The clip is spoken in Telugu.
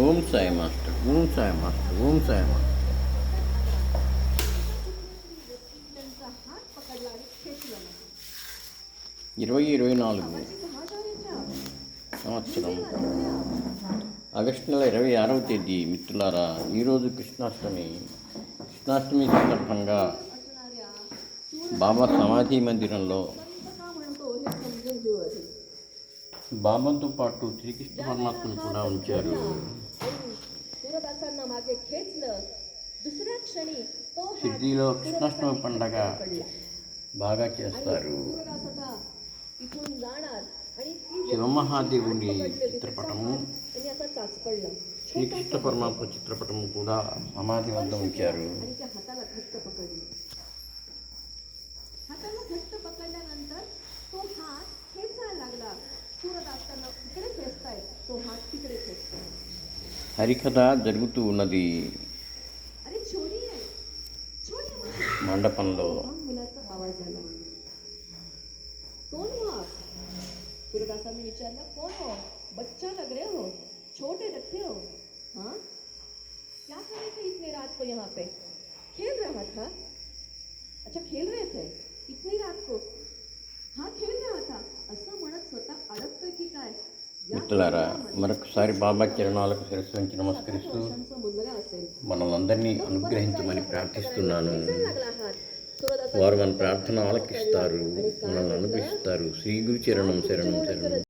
Om Sai master. Om Sai master. Om Sai master. ఇరవై ఇరవై నాలుగు సంవత్సరం. ఆగస్టు నెల ఇరవై ఆరవ తేదీ మిత్రులారా ఈరోజు కృష్ణాష్టమి. కృష్ణాష్టమి సందర్భంగా బాబా సమాధి మందిరంలో బాబాతో పాటు శ్రీకృష్ణ పరమాత్మను కూడా ఉంచారు. सूरदासांना मागे खेचलं दुसऱ्या क्षणी तो हात షిర్డీలో కృష్ణాష్టమి सूरदासांनी పండగ पकडला. బాగా आणि చేస్తారు सूरदास आता इथून जाणार आणि ती శివమహాదేవుని हात पकडले होते. చిత్రపటము त्याचा हात त्यांनी असा चाचपडला శ్రీకృష్ణ పరమాత్మ చిత్రపటము కూడా సమాధి వద్ద ఉంచారు आणि त्या हाताला घट्ट पकडले హరికథ జరుగుతూ ఉన్నది अरे छोडी आहे छोडी आहे. మండపంలో लहान मुलाचा आवाज आला कोण हो आप सूरदासांनी विचारलं कोण हो बच्चा लग रहे हो छोटे रखे हो हाँ क्या कर रहे थे इतनी रात को यहाँ पे खेल रहा था अच्छा खेल रहे थे మిత్రులారా మరొకసారి బాబా కిరణాలకు శిరస్సు నమస్కరిస్తూ మనందరినీ అనుగ్రహించమని ప్రార్థిస్తున్నాను. వారు మన ప్రార్థన ఆలకిస్తారు మనల్ని అనుగ్రహిస్తారు. శ్రీ గురు చరణం శరణం శరణం.